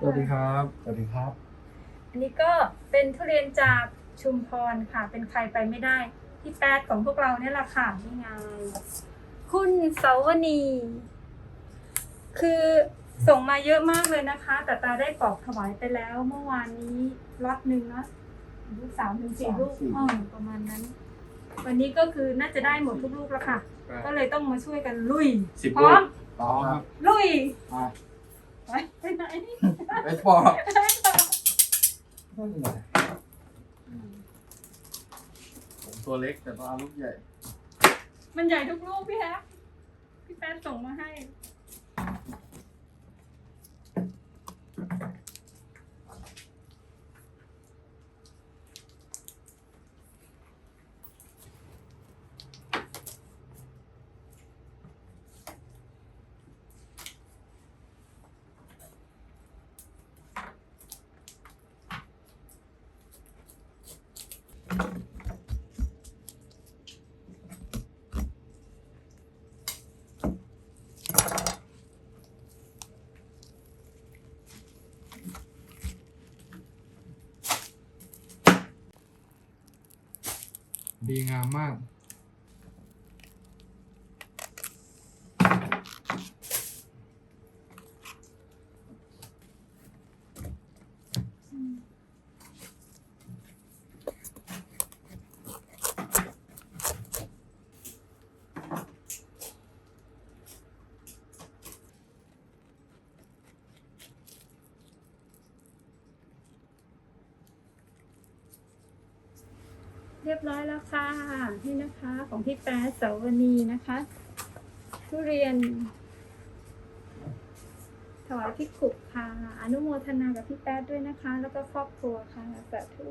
สวัสดีครับ สวัสดีครับ อันนี้ก็เป็นทุเรียนจากชุมพรค่ะ เป็นใครไปไม่ได้ ที่แปดของพวกเราเนี่ยแหละค่ะนี่ไงคุณเสาวนีคือส่งมาเยอะมากเลยนะคะ แต่ตาได้กรอกถวายไปแล้ว เมื่อวานนี้ล็อตหนึ่งนะลูกสามถึงสี่ลูกสามสี่อ๋อประมาณนั้น วันนี้ก็คือน่าจะได้หมดทุกลูกแล้วค่ะครับก็เลยต้องมาช่วยกันลุยสิบพร้อมลูกต่อครับลุยมาไปไปไหน ไปปอกนั่นแหละผมตัวเล็กแต่ต้องเอาลูกใหญ่ มันใหญ่ทุกลูกพี่แฮกพี่แป๊ดส่งมาให้ ดีงามมาก เรียบร้อยแล้วค่ะ นี่นะคะของพี่แป๊ดเสาวนีนะคะ ทุเรียน ถวายพี่ขุกค่ะ อนุโมทนากับพี่แป๊ด้วยนะคะ แล้วก็ครอบครัวค่ะสาธุ